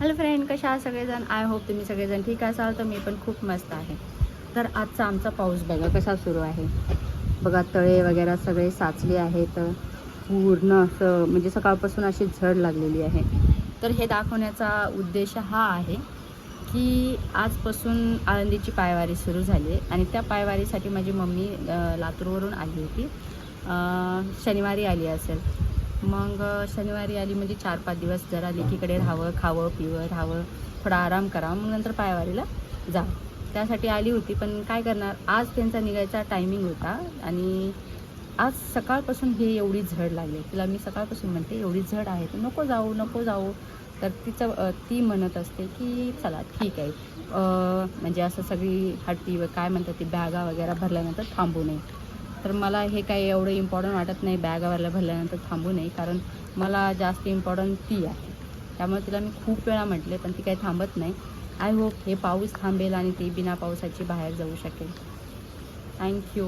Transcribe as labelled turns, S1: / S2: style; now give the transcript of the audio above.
S1: Hello friend कशा आहात सगळेजण? आय होप तुम्ही सगळेजण ठीक असाल तर मी पण खूप मस्त आहे. तर आजचा आमचा पाऊस बघा कसा सुरू आहे. बघा तळे वगैरे सगळे साचले आहेत. पूर्ण असं म्हणजे सकाळपासून अशी झड लागलेली आहे. तर हे दाखवण्याचा उद्देश हा आहे की आजपासून आळंदीची पायवारी सुरू झाली आहे. आणि त्या पायवारीसाठी माझी मम्मी लातूरवरून आली होती. शनिवारी आली असेल. मग शनिवारी आली म्हणजे चार पाच दिवस जरा लेकीकडे राहावं खावं पिवं राहावं थोडा आराम करावा मग नंतर पायवारीला जा. त्यासाठी आली होती पण काय करणार? आज त्यांचा निघायचा टायमिंग होता आणि आज सकाळपासून हे एवढी झड लागली. तिला मी सकाळपासून म्हणते एवढी झड आहे तर नको जाऊ नको जाऊ. तर तिचं ती म्हणत असते की चला ठीक आहे. म्हणजे असं सगळी हट्टी व काय म्हणतात ती बॅगा वगैरे भरल्यानंतर थांबू नये. तर मला हे काही एवढं इम्पॉर्टंट वाटत नाही बॅग वगैरे भरल्यानंतर थांबू नये कारण मला जास्त इम्पॉर्टंट ती आहे. त्यामुळे तिला मी खूप वेळा म्हटले पण ती काही थांबत नाही. आय होप हे पाऊस थांबेल आणि ती बिना पावसाची बाहेर जाऊ शकेल. थँक्यू